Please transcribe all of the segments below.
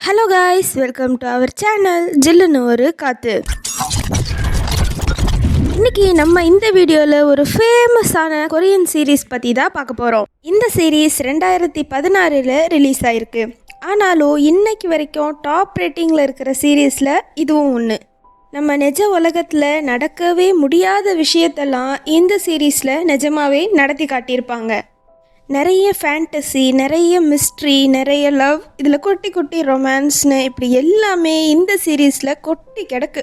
Hello guys welcome to our channel ஜில்லுன்னு ஒரு காத்து. இன்னைக்கு நம்ம இந்த வீடியோவில் ஒரு ஃபேமஸான கொரியன் சீரீஸ் பற்றி தான் பார்க்க போகிறோம் இந்த சீரீஸ் ரெண்டாயிரத்தி பதினாறில் ரிலீஸ் ஆயிருக்கு. ஆனாலும் இன்னைக்கு வரைக்கும் டாப் ரேட்டிங்கில் இருக்கிற சீரீஸில் இதுவும் ஒன்று நம்ம நிஜ உலகத்தில் நடக்கவே முடியாத விஷயத்தெல்லாம் இந்த சீரீஸில் நிஜமாவே நடத்தி காட்டியிருப்பாங்க. நிறைய ஃபேண்டசி நிறைய மிஸ்ட்ரி நிறைய லவ் இதில் குட்டி குட்டி ரொமான்ஸ்னு இப்படி எல்லாமே இந்த சீரீஸில் கொட்டி கிடக்கு.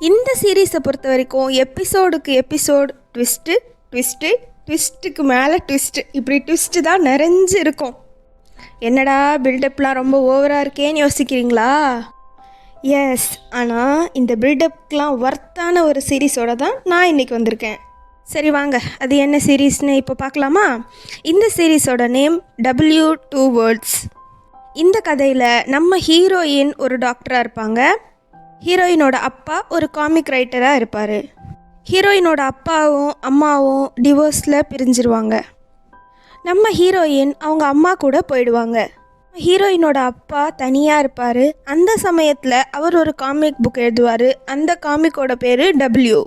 இந்த சீரீஸை பொறுத்த வரைக்கும் எபிசோடுக்கு எபிசோடு ட்விஸ்ட்டு ட்விஸ்ட்டு ட்விஸ்ட்டுக்கு மேலே ட்விஸ்ட்டு இப்படி ட்விஸ்ட்டு தான் நிறைஞ்சு இருக்கும் என்னடா பில்டப்லாம் ரொம்ப ஓவராக இருக்கேன்னு யோசிக்கிறீங்களா? எஸ் ஆனால் இந்த பில்டப்க்கெலாம் ஒர்த்தான ஒரு சீரீஸோடு தான் நான் இன்றைக்கி வந்திருக்கேன். சரி வாங்க. அது என்ன சீரீஸ்னு இப்போ பார்க்கலாமா? இந்த சீரீஸோட நேம் டபிள்யூ டூ வேர்ட்ஸ் இந்த கதையில் நம்ம ஹீரோயின் ஒரு டாக்டராக இருப்பாங்க. ஹீரோயினோட அப்பா ஒரு காமிக் ரைட்டராக இருப்பார். ஹீரோயினோட அப்பாவும் அம்மாவும் டிவோர்ஸில் பிரிஞ்சிருவாங்க. நம்ம ஹீரோயின் அவங்க அம்மா கூட போயிடுவாங்க. ஹீரோயினோட அப்பா தனியாக இருப்பார். அந்த சமயத்தில் அவர் ஒரு காமிக் புக் எழுதுவார். அந்த காமிக்கோட பேர் டபிள்யூ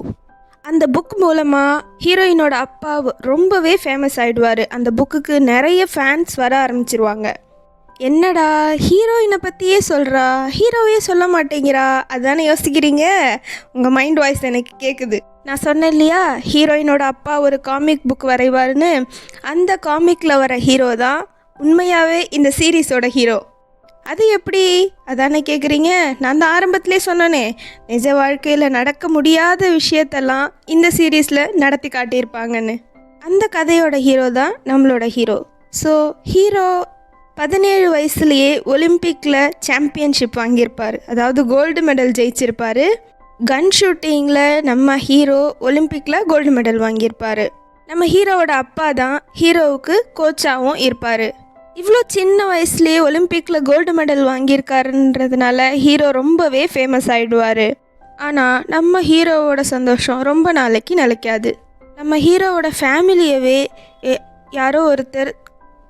அந்த புக் மூலமாக ஹீரோயினோட அப்பா ரொம்பவே ஃபேமஸ் ஆகிடுவார் அந்த புக்குக்கு நிறைய ஃபேன்ஸ் வர ஆரம்பிச்சிருவாங்க. என்னடா ஹீரோயினை பற்றியே சொல்கிறா ஹீரோவே சொல்ல மாட்டேங்கிறா? அதானே யோசிக்கிறீங்க? உங்கள் மைண்ட் வாய்ஸ் எனக்கு கேட்குது நான் சொன்னேன் இல்லையா ஹீரோயினோட அப்பா ஒரு காமிக் புக் வரைவாருன்னு? அந்த காமிக்கில் வர ஹீரோ தான் உண்மையாகவே இந்த சீரீஸோட ஹீரோ அது எப்படி? அதானே கேட்குறீங்க நான் தான் ஆரம்பத்திலே சொன்னனே. நிஜ வாழ்க்கையில் நடக்க முடியாத விஷயத்தெல்லாம் இந்த சீரீஸில் நடத்தி காட்டியிருப்பாங்கன்னு. அந்த கதையோட ஹீரோ தான் நம்மளோட ஹீரோ ஸோ ஹீரோ பதினேழு வயசுலேயே ஒலிம்பிக்கில் சாம்பியன்ஷிப் வாங்கியிருப்பார். அதாவது கோல்டு மெடல் ஜெயிச்சிருப்பார். கன் ஷூட்டிங்கில் நம்ம ஹீரோ ஒலிம்பிக்கில் கோல்டு மெடல் வாங்கியிருப்பார். நம்ம ஹீரோவோட அப்பா தான் ஹீரோவுக்கு கோச்சாகவும் இருப்பார். இவ்வளோ சின்ன வயசுலேயே ஒலிம்பிக்கில் கோல்டு மெடல் வாங்கியிருக்காருன்றதுனால ஹீரோ ரொம்பவே ஃபேமஸ் ஆகிடுவார் ஆனால் நம்ம ஹீரோவோட சந்தோஷம் ரொம்ப நாளைக்கு நிலைக்காது. நம்ம ஹீரோவோட ஃபேமிலியவே யாரோ ஒருத்தர்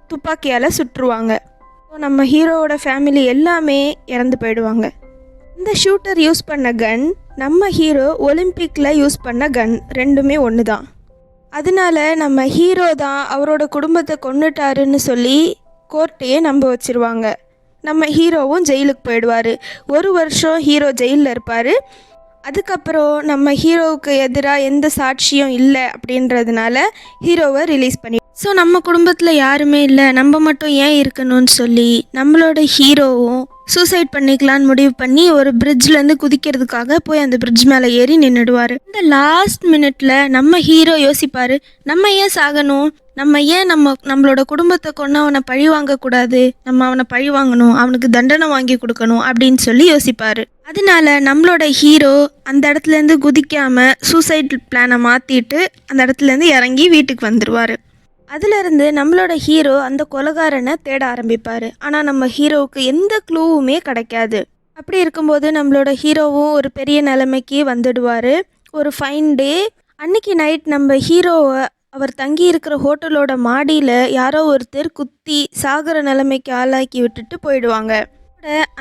துப்பாக்கியால் சுட்டுருவாங்க ஸோ நம்ம ஹீரோவோட ஃபேமிலி எல்லாமே இறந்து போயிடுவாங்க. இந்த ஷூட்டர் யூஸ் பண்ண கன் நம்ம ஹீரோ ஒலிம்பிக்கில் யூஸ் பண்ண கன் ரெண்டுமே ஒன்று தான் அதனால நம்ம ஹீரோ தான் அவரோட குடும்பத்தை கொண்டுட்டாருன்னு சொல்லி கோர்ட்டையே நம்ப வச்சிருவாங்க. நம்ம ஹீரோவும் ஜெயிலுக்கு போயிடுவார். ஒரு வருஷம் ஹீரோ ஜெயிலில் இருப்பார். அதுக்கப்புறம் நம்ம ஹீரோவுக்கு எதிராக எந்த சாட்சியும் இல்லை அப்படின்றதுனால ஹீரோவை ரிலீஸ் பண்ணி ஸோ நம்ம குடும்பத்தில் யாருமே இல்லை. நம்ம மட்டும் ஏன் இருக்கணும்னு சொல்லி நம்மளோட ஹீரோவும் சூசைட் பண்ணிக்கலான்னு முடிவு பண்ணி ஒரு பிரிட்ஜ்லேருந்து குதிக்கிறதுக்காக போய் அந்த பிரிட்ஜ் மேலே ஏறி நின்றுடுவார் இந்த லாஸ்ட் மினிட்ல நம்ம ஹீரோ யோசிப்பார் நம்ம ஏன் சாகணும்? நம்ம ஏன் நம்ம நம்மளோட குடும்பத்தை கொண்டு அவனை பழி வாங்கக்கூடாது? நம்ம அவனை பழி வாங்கணும் அவனுக்கு தண்டனை வாங்கி கொடுக்கணும் அப்படின்னு சொல்லி யோசிப்பார். அதனால நம்மளோட ஹீரோ அந்த இடத்துலேருந்து குதிக்காமல் சூசைட் பிளானை மாற்றிட்டு அந்த இடத்துலேருந்து இறங்கி வீட்டுக்கு வந்துடுவார் அதிலிருந்து நம்மளோட ஹீரோ அந்த கொலகாரனை தேட ஆரம்பிப்பார். ஆனால் நம்ம ஹீரோவுக்கு எந்த க்ளூவுமே கிடைக்காது. அப்படி இருக்கும்போது நம்மளோட ஹீரோவும் ஒரு பெரிய நிலைமைக்கு வந்துடுவார். ஒரு ஃபைன் டே அன்னைக்கு நைட் நம்ம ஹீரோவை அவர் தங்கி இருக்கிற ஹோட்டலோட மாடியில் யாரோ ஒருத்தர் குத்தி சாகிற நிலைமைக்கு ஆளாக்கி விட்டுட்டு போயிடுவாங்க.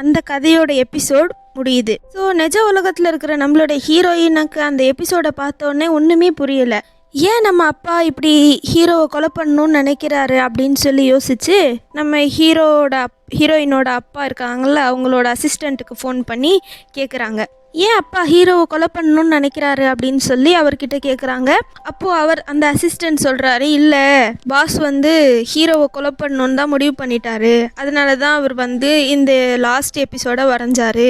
அந்த கதையோட எபிசோட் முடியுது. ஸோ நிஜ உலகத்தில் இருக்கிற நம்மளோட ஹீரோயினுக்கு அந்த எபிசோடை பார்த்தோன்னே ஒன்றுமே புரியலை. ஏன் நம்ம அப்பா இப்படி ஹீரோவை கொலை பண்ணணும்னு நினைக்கிறாரு அப்படின்னு சொல்லி யோசிச்சு நம்ம ஹீரோட அப் ஹீரோயினோட அப்பா இருக்காங்கல்ல அவங்களோட அசிஸ்டண்ட்டுக்கு ஃபோன் பண்ணி கேட்குறாங்க ஏன் அப்பா ஹீரோவை கொலை பண்ணணும்னு நினைக்கிறாரு அப்படின்னு சொல்லி அவர்கிட்ட கேட்குறாங்க அப்போது அவர் அந்த அசிஸ்டன்ட் சொல்கிறாரு இல்லை பாஸ் வந்து ஹீரோவை கொலை பண்ணணுன்னு தான் முடிவு பண்ணிட்டாரு. அதனால தான் அவர் வந்து இந்த லாஸ்ட் எபிசோட வரைஞ்சாரு.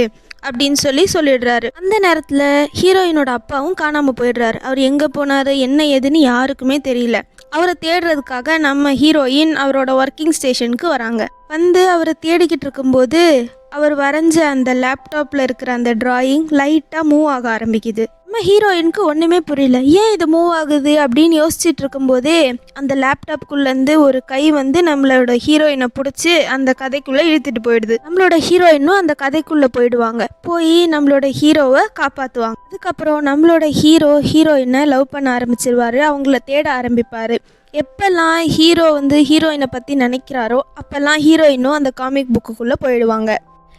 அப்படின்னு சொல்லி சொல்லிடுறாரு. அந்த நேரத்தில் ஹீரோயினோட அப்பாவும் காணாமல் போயிடுறாரு. அவர் எங்கே போனார் என்ன ஏதுன்னு யாருக்குமே தெரியல. அவரை தேடுறதுக்காக நம்ம ஹீரோயின் அவரோட ஒர்க்கிங் ஸ்டேஷனுக்கு வராங்க. வந்து அவரை தேடிக்கிட்டு இருக்கும்போது அவர் வரைஞ்ச அந்த லேப்டாப்பில் இருக்கிற அந்த டிராயிங் லைட்டாக மூவ் ஆக ஆரம்பிக்குது. நம்ம ஹீரோயினுக்கு ஒன்றுமே புரியல. ஏன் இது மூவ் ஆகுது அப்படின்னு யோசிச்சுட்டு இருக்கும்போதே அந்த லேப்டாப்குள்ளேருந்து ஒரு கை வந்து நம்மளோட ஹீரோயினை பிடிச்சி அந்த கதைக்குள்ளே இழுத்துட்டு போயிடுது. நம்மளோட ஹீரோயினும் அந்த கதைக்குள்ளே போயிடுவாங்க. போய் நம்மளோட ஹீரோவை காப்பாற்றுவாங்க அதுக்கப்புறம் நம்மளோட ஹீரோ ஹீரோயினை லவ் பண்ண ஆரம்பிச்சிருவாரு. அவங்கள தேட ஆரம்பிப்பார். எப்பெல்லாம் ஹீரோ வந்து ஹீரோயினை பற்றி நினைக்கிறாரோ அப்போல்லாம் ஹீரோயினும் அந்த காமிக் புக்குக்குள்ளே போயிடுவாங்க.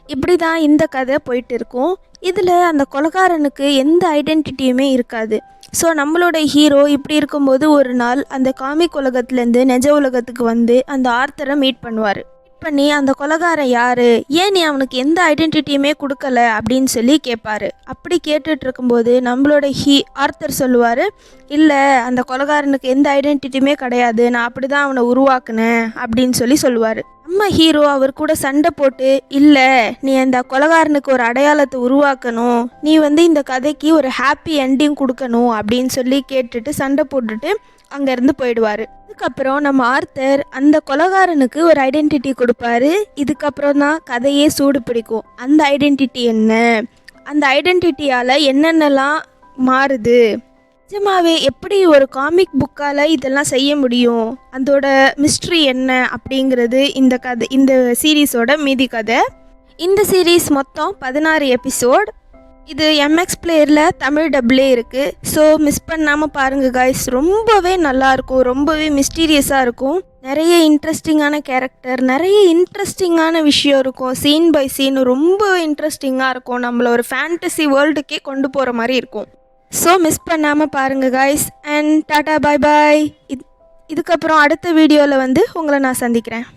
இப்படி தான் இந்த கதை போயிட்டு இருக்கும் இதில் அந்த கொலகாரனுக்கு எந்த ஐடென்டிட்டியுமே இருக்காது. ஸோ நம்மளோட ஹீரோ இப்படி இருக்கும்போது ஒரு நாள் அந்த காமிக் உலகத்துலேருந்து நிஜ உலகத்துக்கு வந்து அந்த ஆர்த்தரை மீட் பண்ணுவார். பண்ணி அந்த கொலகாரன் யாரு? ஏன் நீ அவனுக்கு எந்த ஐடென்டிட்டியுமே கொடுக்கல? அப்படின்னு சொல்லி கேட்பாரு அப்படி கேட்டுட்டு இருக்கும்போது நம்மளோட ஹீ ஆர்த்தர் சொல்லுவார் இல்லை அந்த கொலகாரனுக்கு எந்த ஐடென்டிட்டியுமே கிடையாது. நான் அப்படி தான் அவனை உருவாக்குனேன். அப்படின்னு சொல்லி சொல்லுவார். நம்ம ஹீரோ அவர் கூட சண்டை போட்டு இல்லை நீ அந்த கொலகாரனுக்கு ஒரு அடையாளத்தை உருவாக்கணும். நீ வந்து இந்த கதைக்கு ஒரு ஹாப்பி என்டிங் கொடுக்கணும். அப்படின்னு சொல்லி கேட்டுட்டு சண்டை போட்டுட்டு அங்கேருந்து போயிடுவார். அதுக்கப்புறம் நம்ம ஆர்த்தர் அந்த கொலகாரனுக்கு ஒரு ஐடென்டிட்டி கொடுப்பாரு. இதுக்கப்புறம் தான் கதையே சூடு பிடிக்கும். அந்த ஐடென்டிட்டி என்ன? அந்த ஐடென்டிட்டியால் என்னென்னலாம் மாறுது? நிஜமாவே எப்படி ஒரு காமிக் புக்கால் இதெல்லாம் செய்ய முடியும்? அதோட மிஸ்ட்ரி என்ன அப்படிங்கிறது இந்த கதை இந்த சீரீஸோட மீதி கதை. இந்த சீரீஸ் மொத்தம் பதினாறு எபிசோட் இது எம்எக்ஸ் பிளேயரில் தமிழ் டப்ளே இருக்குது ஸோ மிஸ் பண்ணாமல் பாருங்கள் காய்ஸ் ரொம்பவே நல்லாயிருக்கும் ரொம்பவே மிஸ்டீரியஸாக இருக்கும். நிறைய இன்ட்ரெஸ்டிங்கான கேரக்டர் நிறைய இன்ட்ரெஸ்டிங்கான விஷயம் இருக்கும். சீன் பை சீன் ரொம்ப இன்ட்ரெஸ்டிங்காக இருக்கும். நம்மளை ஒரு ஃபேண்டசி வேர்ல்டுக்கே கொண்டு போகிற மாதிரி இருக்கும். ஸோ மிஸ் பண்ணாமல் பாருங்கள் guys and tata bye bye இது இதுக்கப்புறம் அடுத்த வீடியோவில் வந்து உங்களை நான் சந்திக்கிறேன்.